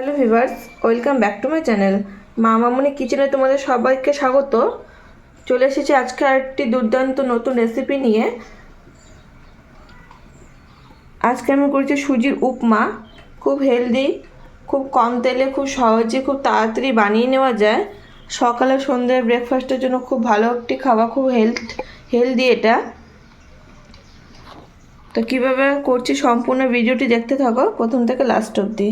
Hello viewers welcome back to my channel. Maa Mamuni কিচেনে তোমাদের সবাইকে স্বাগত। চলে এসেছি আজকে আরেকটি দুর্দান্ত নতুন রেসিপি নিয়ে। আজকে আমি করেছি সুজির উপমা। খুব হেলদি খুব কম তেলে, খুব সহজে, খুব তাড়াতাড়ি বানিয়ে নেওয়া যায়। সকালে সন্ধ্যায় ব্রেকফাস্টের জন্য খুব ভালো একটি খাওয়া খুব হেলথ হেলদি এটা। তো কীভাবে করছি সম্পূর্ণ ভিডিওটি দেখতে থাকো প্রথম থেকে লাস্ট অবধি।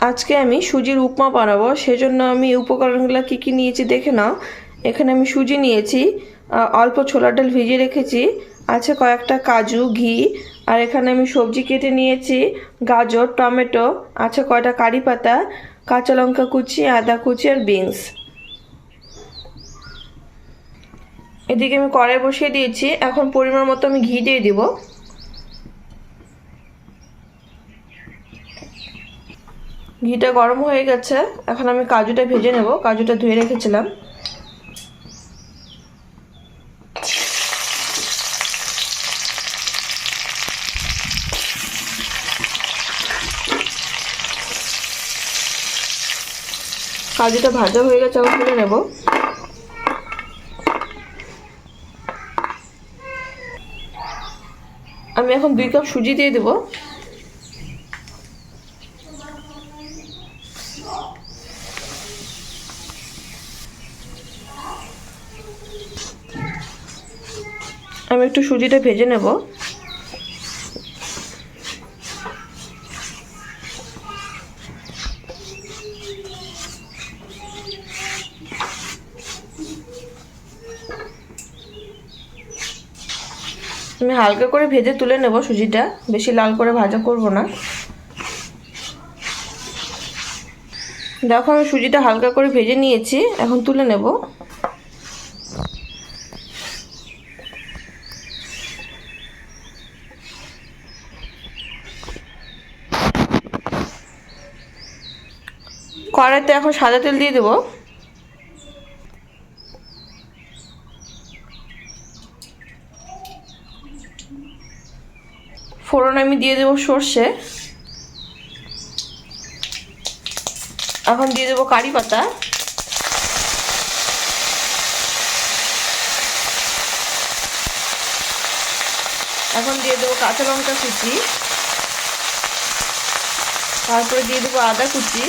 আজকে আমি সুজির উপমা বানাবো, সেজন্য আমি উপকরণগুলো কী কী নিয়েছি দেখে নাও। এখানে আমি সুজি নিয়েছি অল্প ছোলার ডাল ভিজিয়ে রেখেছি, আছে কয়েকটা কাজু, ঘি, আর এখানে আমি সবজি কেটে নিয়েছি, গাজর, টমেটো, আছে কয়টা কারি পাতা, কাঁচা লঙ্কা কুচি, আদা কুচি আর বিনস। এদিকে আমি কড়াই বসিয়ে দিয়েছি, এখন পরিমাণ মতো আমি ঘি দিয়ে দিব। ঘিটা গরম হয়ে গেছে। এখন আমি কাজুটা ভেজে নেব। কাজুটা ধুয়ে রেখেছিলাম। কাজুটা ভাজা হয়ে গেছে, এখন তুলে নেব। আমি এখন দুই কাপ সুজি দিয়ে দেবো। আমি একটু সুজিটা ভেজে নেব। আমি হালকা করে ভেজে তুলে নেব সুজিটা। বেশি লাল করে ভাজা করব না। দেখো আমি সুজিটা হালকা করে ভেজে নিয়েছি। এখন তুলে নেব। কড়াইতে এখন সাদা তেল দিয়ে দেবো। ফোড়ন আমি দিয়ে দেবো সর্ষে। এখন দিয়ে দেবো কারি পাতা। এখন দিয়ে দেবো কাঁচা লঙ্কা কুচি। তারপরে দিয়ে দেবো আদা কুচি।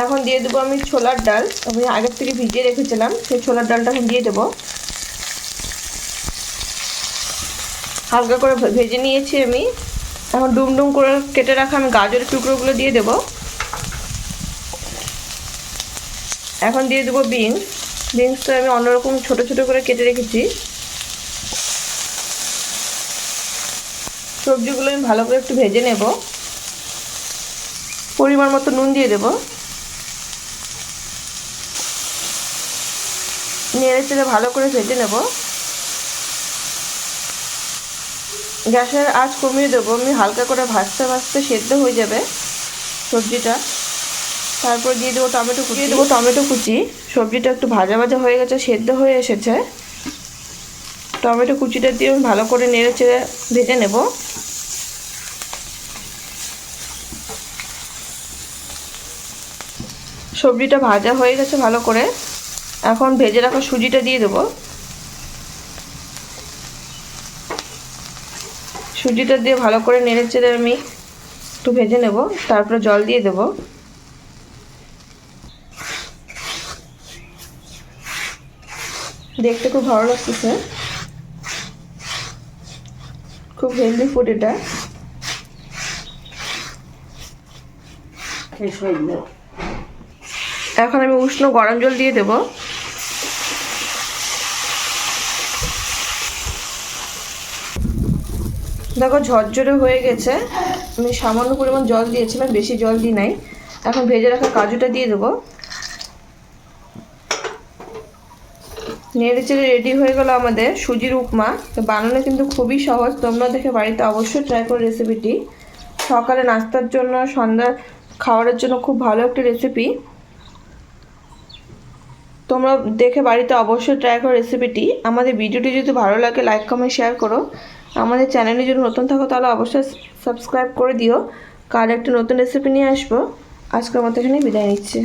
এখন দিয়ে দেবো আমি ছোলার ডাল। আমি আগের থেকে ভিজিয়ে রেখেছিলাম, সেই ছোলার ডালটা এখন দিয়ে দেবো। হালকা করে ভেজে নিয়েছি আমি। এখন ডুম ডুম করে কেটে রাখা আমি গাজরের টুকরোগুলো দিয়ে দেবো। এখন দিয়ে দেবো বিনস। বিনসটা আমি অন্যরকম ছোট ছোট করে কেটে রেখেছি। সবজিগুলো আমি ভালো করে একটু ভেজে নেব। পরিমাণ মতো নুন দিয়ে দেবো। নেড়ে চেড়ে ভালো করে ভেজে নেব। গ্যাসের আঁচ কমিয়ে দেবো। আমি হালকা করে ভাজতে ভাজতে সেদ্ধ হয়ে যাবে সবজিটা। তারপর দিয়ে দেবো টমেটো কুচি। দিয়ে দেবো টমেটো কুচি। সবজিটা একটু ভাজা ভাজা হয়ে গেছে, সেদ্ধ হয়ে এসেছে। টমেটো কুচিটা দিয়ে আমি ভালো করে নেড়ে চেড়ে ভেজে নেব। সবজিটা ভাজা হয়ে গেছে ভালো করে। এখন ভেজে রাখা সুজিটা দিয়ে দেবো। সুজিটা দিয়ে ভালো করে নেড়ে চেড়ে আমি একটু ভেজে নেব তারপরে জল দিয়ে দেব। দেখতে খুব ভালো লাগতেছে। খুব হেলদি ফুড এটা। এখন আমি উষ্ণ গরম জল দিয়ে দেবো। দেখো ঝরঝরে হয়ে গেছে। আমি সামান্য পরিমাণ জল দিয়েছিলাম, বেশি জল দিই নাই। এখন ভেজে রাখা কাজুটা দিয়ে দেবো। নেড়ে চেড়ে রেডি হয়ে গেল আমাদের সুজির উপমা। বানানো কিন্তু খুবই সহজ, তোমরা দেখে বাড়িতে অবশ্যই ট্রাই করো রেসিপিটি সকালে নাস্তার জন্য, সন্ধ্যা খাওয়ারের জন্য খুব ভালো একটা রেসিপি তোমরা দেখে বাড়িতে অবশ্যই ট্রাই করো রেসিপিটি আমাদের ভিডিওটি যদি ভালো লাগে লাইক কমেন্ট শেয়ার করো। আমাদের চ্যানেলে যদি নতুন থাকো তাহলে অবশ্যই সাবস্ক্রাইব করে দিও। কাল একটা নতুন রেসিপি নিয়ে আসব। আজকের মতো এখানে বিদায় নিচ্ছি।